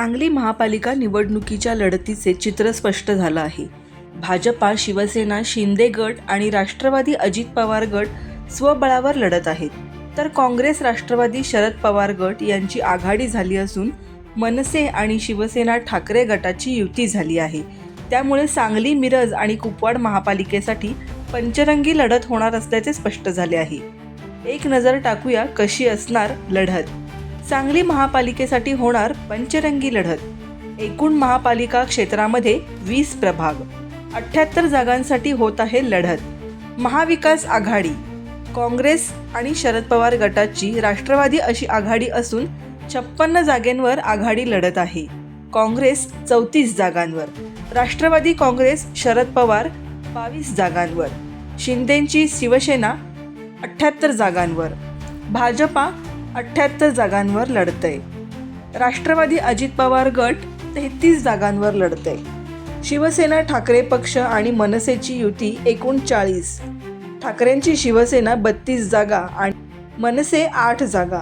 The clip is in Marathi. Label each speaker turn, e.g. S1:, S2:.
S1: सांगली महापालिका निवडणुकीच्या लढतीचे चित्र स्पष्ट झालं आहे. भाजपा शिवसेना शिंदे गट आणि राष्ट्रवादी अजित पवार गट स्वबळावर लढत आहेत. तर काँग्रेस राष्ट्रवादी शरद पवार गट यांची आघाडी झाली असून मनसे आणि शिवसेना ठाकरे गटाची युती झाली आहे. त्यामुळे सांगली मिरज आणि कुपवाड महापालिकेसाठी पंचरंगी लढत होणार असल्याचे स्पष्ट झाले आहे. एक नजर टाकूया कशी असणार लढत. सांगली महापालिकेसाठी होणार पंचरंगी लढत. एकूण महापालिका क्षेत्रामध्ये वीस प्रभाग. अठ्ठ्याहत्तर जागांसाठी होत आहे लढत. महाविकास आघाडी काँग्रेस आणि शरद पवार गटाची राष्ट्रवादी अशी आघाडी असून छप्पन्न जागेंवर आघाडी लढत आहे. काँग्रेस चौतीस जागांवर. राष्ट्रवादी काँग्रेस शरद पवार बावीस जागांवर. शिंदेची शिवसेना अठ्ठ्याहत्तर जागांवर. भाजपा अठ्ठ्याहत्तर जागांवर लढतंय. राष्ट्रवादी अजित पवार गट तेहतीस जागांवर लढतंय. शिवसेना ठाकरे पक्ष आणि मनसेची युती एकोणचाळीस. ठाकरेंची शिवसेना बत्तीस जागा आणि मनसे आठ जागा.